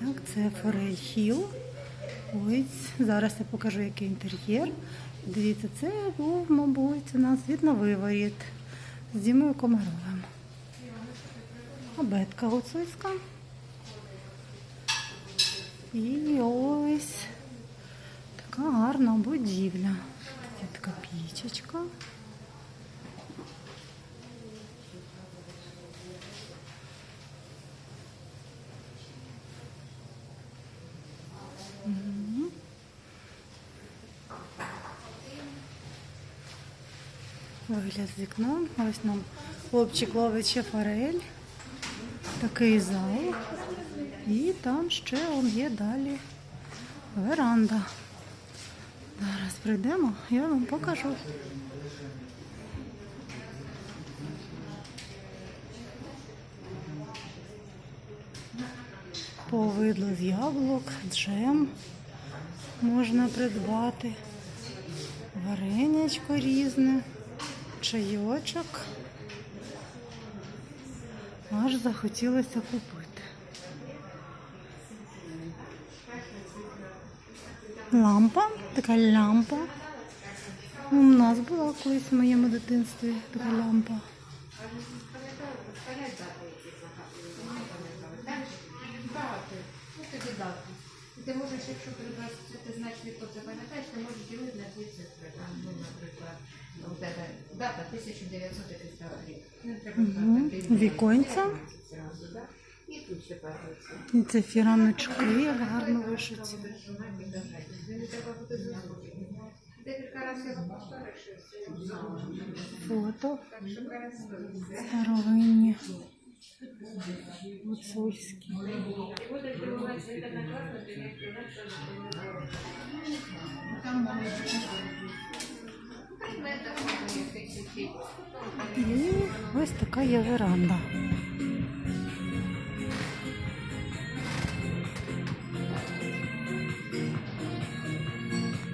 Так, це Форель Хіл. Ось зараз я покажу, який інтер'єр. Дивіться, це був, мабуть, у нас відновиворіт з Дімою Комаровим. Абетка гуцульська. І ось така гарна будівля. Така пічечка. Вигляд з вікном. Ось нам хлопчик ловить ще форель. Такий зал. І там ще он є далі веранда. Зараз прийдемо, я вам покажу. Повидло з яблук, джем можна придбати, варенячко різне, чайочок. Аж захотілося купити. Лампа, така лямпа. У нас була колись в моєму дитинстві така лямпа. Ти можеш, якщо передбачити ти значний код запам'ятаєш, ти можеш ділити на дві цифри. Дата 1950 рік. Не треба знати, ти Віконця. І тут ще париться. І це фіраночки, як гарно вишиті. Треба. Декілька разів. Фото старовинні. Гуцульські. І ось така є веранда.